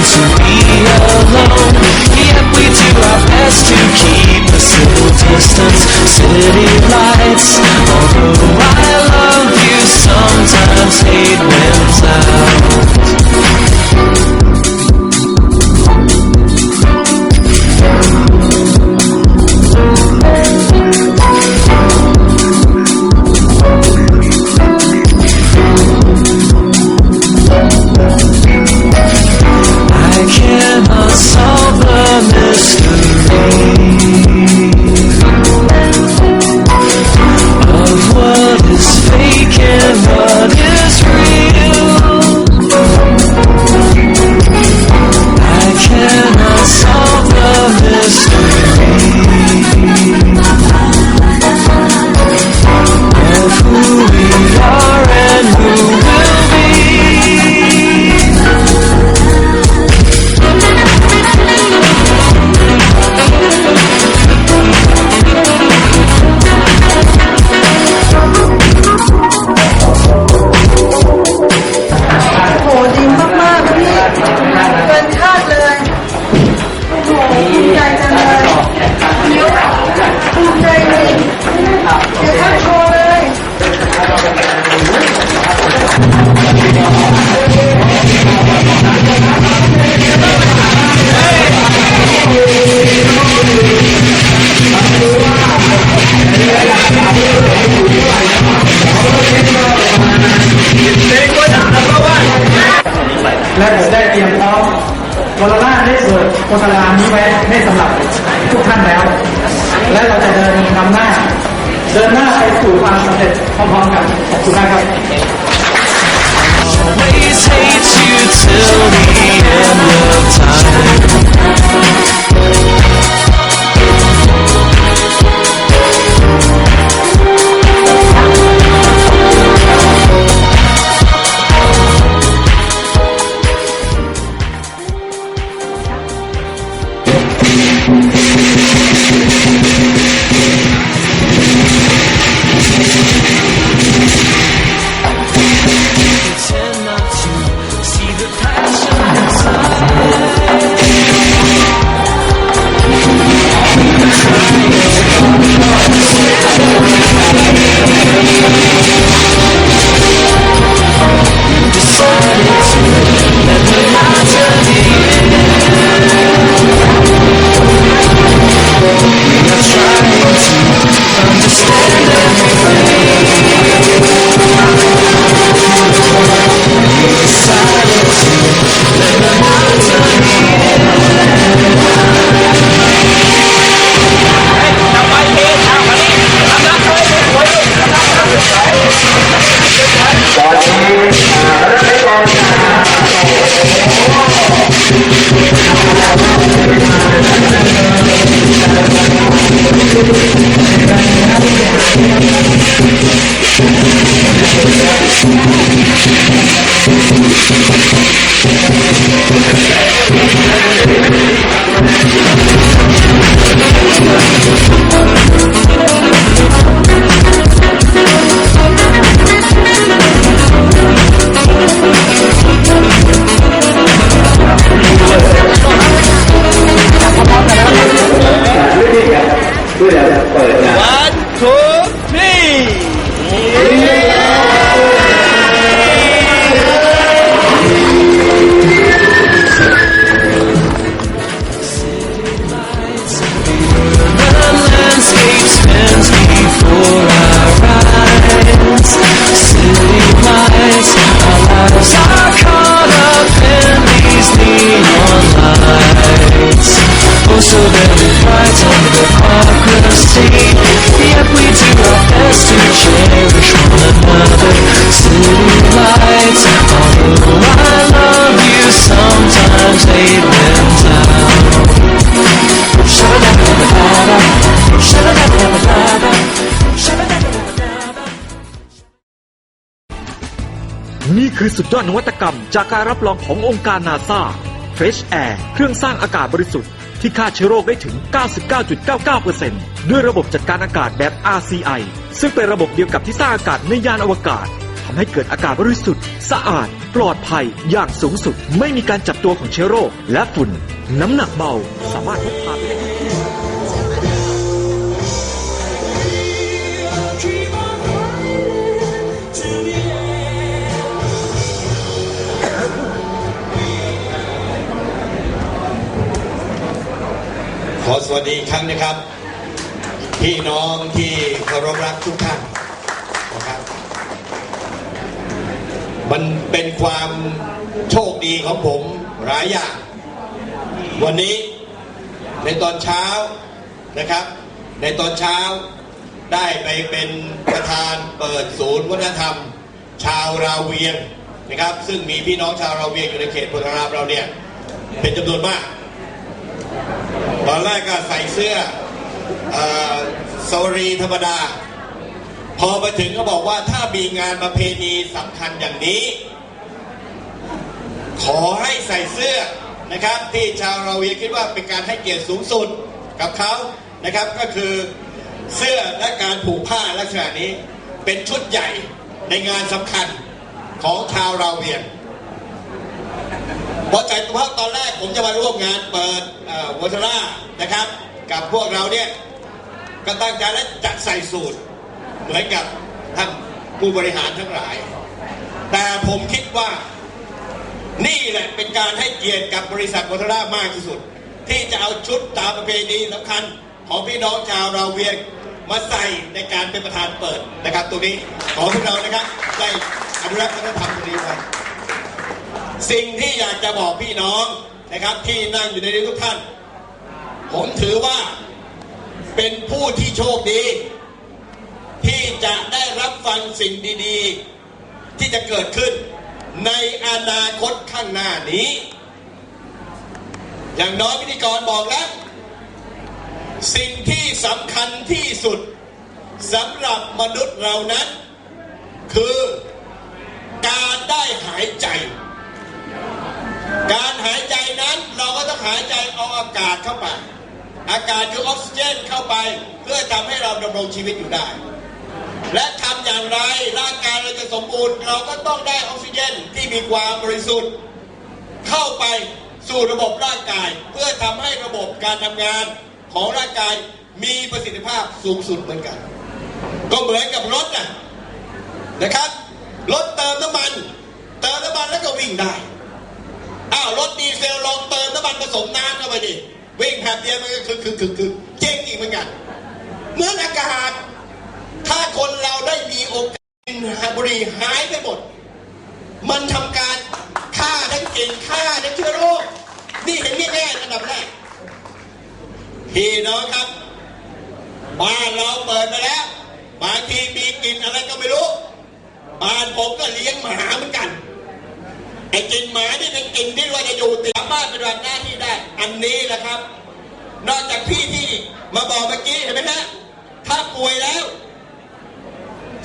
to be alone Yet we do our best to keep a civil distance City. โฆษณานี้ไว้ให้สำหรับทุกท่านแล้ว และเราจะเดินนำหน้า เดินหน้าไปสู่ความสำเร็จพร้อมๆกันขอบคุณมากครับ สุดยอดนวัตกรรม จากการรับรองขององค์การนาซา Fresh Air เครื่องสร้างอากาศบริสุทธิ์ที่ฆ่าเชื้อโรคได้ถึง 99.99%ด้วยระบบจัดการอากาศแบบ RCI ซึ่งเป็นระบบเดียวกับที่สร้างอากาศในยานอวกาศทำให้เกิดอากาศบริสุทธิ์ สะอาด ปลอดภัย อย่างสูงสุด ไม่มีการจับตัวของเชื้อโรค และฝุ่น น้ำหนักเบา สามารถพกพาไปได้ วัสดีอีกครั้งนะครับ พี่น้องที่เคารพรักทุกท่านนะครับมันเป็นความโชคดีของผมหลายอย่าง วันนี้ในตอนเช้านะครับ ในตอนเช้าได้ไปเป็นประธานเปิดศูนย์วัฒนธรรม ชาวราเวียงนะครับ ซึ่งมีพี่น้องชาวราเวียงอยู่ในเขตโพธารามเราเนี่ยเป็นจำนวนมาก ตอนแรกก็ใส่เสื้ออสวรีธรรมดา พอมาถึงก็บอกว่าถ้ามีงานประเพณีสำคัญอย่างนี้ ขอให้ใส่เสื้อนะครับ ที่ชาวเราเวียคิดว่าเป็นการให้เกียรติสูงสุดกับเขานะครับก็คือเสื้อและการผูกผ้าลักษณะนี้เป็นชุดใหญ่ในงานสำคัญของชาวเราเวียน พราะใจเพราะตอนแรกผมจะมาร่วมงานเปิดวอเทรานะครับ กับพวกเราเนี่ยก็ตั้งใจและจะใส่สูตร เหมือนกับท่านผู้บริหารทั้งหลาย แต่ผมคิดว่านี่แหละเป็นการให้เกียรติกับบริษัทวอเทรามากที่สุด ที่จะเอาชุดตามประเพณีสำคัญของพี่น้องชาวราเวียงมาใส่ในการเป็นประธานเปิดนะครับ ตัวนี้ขอพวกเรานะครับได้อนุรักษ์วัฒนธรรมตรงนี้ไว้ สิ่งที่อยากจะบอกพี่น้องนะครับ ที่นั่งอยู่ในนี้ทุกท่าน ผมถือว่าเป็นผู้ที่โชคดี ที่จะได้รับฟังสิ่งดีๆ ที่จะเกิดขึ้นในอนาคตข้างหน้านี้ อย่างน้อยพิธีกรบอกแล้ว สิ่งที่สำคัญที่สุดสำหรับมนุษย์เรานั้น คือการได้หายใจ การหายใจนั้นเราก็ต้องหายใจเอาอากาศเข้าไป อากาศคือออกซิเจนเข้าไป เพื่อทำให้เราดำรงชีวิตอยู่ได้ และทำอย่างไรร่างกายเราจะสมบูรณ์ เราก็ต้องได้ออกซิเจนที่มีความบริสุทธิ์ เข้าไปสู่ระบบร่างกาย เพื่อทำให้ระบบการทำงานของร่างกายมีประสิทธิภาพสูงสุดเหมือนกัน ก็เหมือนกับรถนะนะครับรถเติมน้ำมัน เติมน้ำมันแล้วก็วิ่งได้ อ้าวรถดีเซลลองเติมน้ำมันผสมน้ำเข้าไปดิวิ่งแผบเดียวมันก็คือคือคือคือเจ๊งอีกเหมือนกันเหมือนอากาศ ถ้าคนเราได้มีโอกาสกินบุรีหายไปหมด มันทำการฆ่าทั้งกลิ่นฆ่าทั้งเชื้อโรคนี่เห็นแน่ๆอันดับแรกพี่น้องครับบ้านเราเปิดมาแล้วบางทีมีกลิ่นอะไรก็ไม่รู้บ้านผมก็เลี้ยงหมาเหมือนกัน ไอ้กินหมานี่เป็นกินที่ว่าจะอยู่ติดบ้านเป็นแบบหน้าที่ได้ อันนี้แหละครับ นอกจากพี่ที่มาบอกเมื่อกี้เห็นไหมฮะถ้าป่วยแล้ว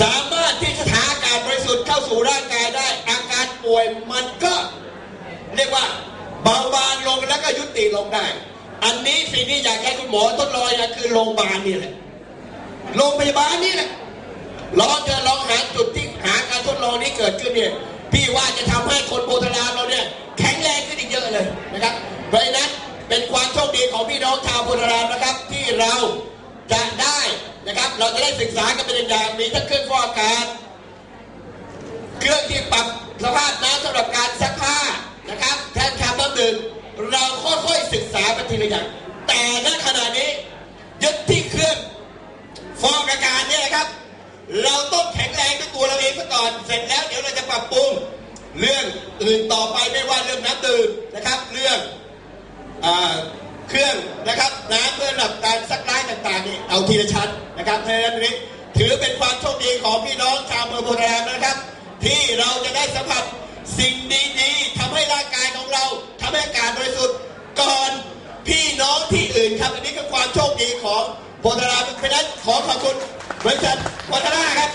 สามารถที่จะหาอากาศบริสุทธิ์เข้าสู่ร่างกายได้ อาการป่วยมันก็ เรียกว่าเบาบางลงแล้วก็ยุติลงได้ อันนี้สิ่งที่อยากให้คุณหมอทดลองนะคือโรงพยาบาลนี่แหละโรงพยาบาลนี่แหละลองจะลองหาจุดที่หาการทดลองนี้เกิดขึ้นเนี่ย พี่ว่าจะทำให้คนโพธารามเราเนี่ยแข็งแรงขึ้นอีกเยอะเลยนะครับเพราะฉะนั้นเป็นความโชคดีของพี่น้องชาวโพธารามนะครับ ที่เราจะได้นะครับ เราจะได้ศึกษากันเป็นอย่างมีทั้งเครื่องฟอกอากาศเครื่องที่ปรับสภาพน้ำสำหรับการซักผ้านะครับแทนคาร์บอนดื่มเราค่อยๆศึกษาไปทีละอย่างแต่ณขณะนี้ยึดที่เครื่องฟอกอากาศเนี่ยนะครับ เราต้องแข็งแรงด้วยตัวเราเองซะก่อน เสร็จแล้วเดี๋ยวเราจะปรับปรุงเรื่องอื่นต่อไปไม่ว่าเรื่องน้ำดื่มนะครับ เรื่องอเครื่องนะครับน้ำเพื่อระดับการซักล้างต่างๆนี่เอาทีละชั้นนะครับเพราะฉะนั้นนี้ถือเป็นความโชคดีของพี่น้องชาวเมืองโพธารามนะครับ ที่เราจะได้สัมผัสสิ่งดีๆทำให้ร่างกายของเราทำให้อากาศบริสุทธิ์ก่อนพี่น้องที่อื่นครับอันนี้คือความโชคดีของ โพธารามเพราะฉะนั้นขอขอบคุณบริษัทโพธาราครับ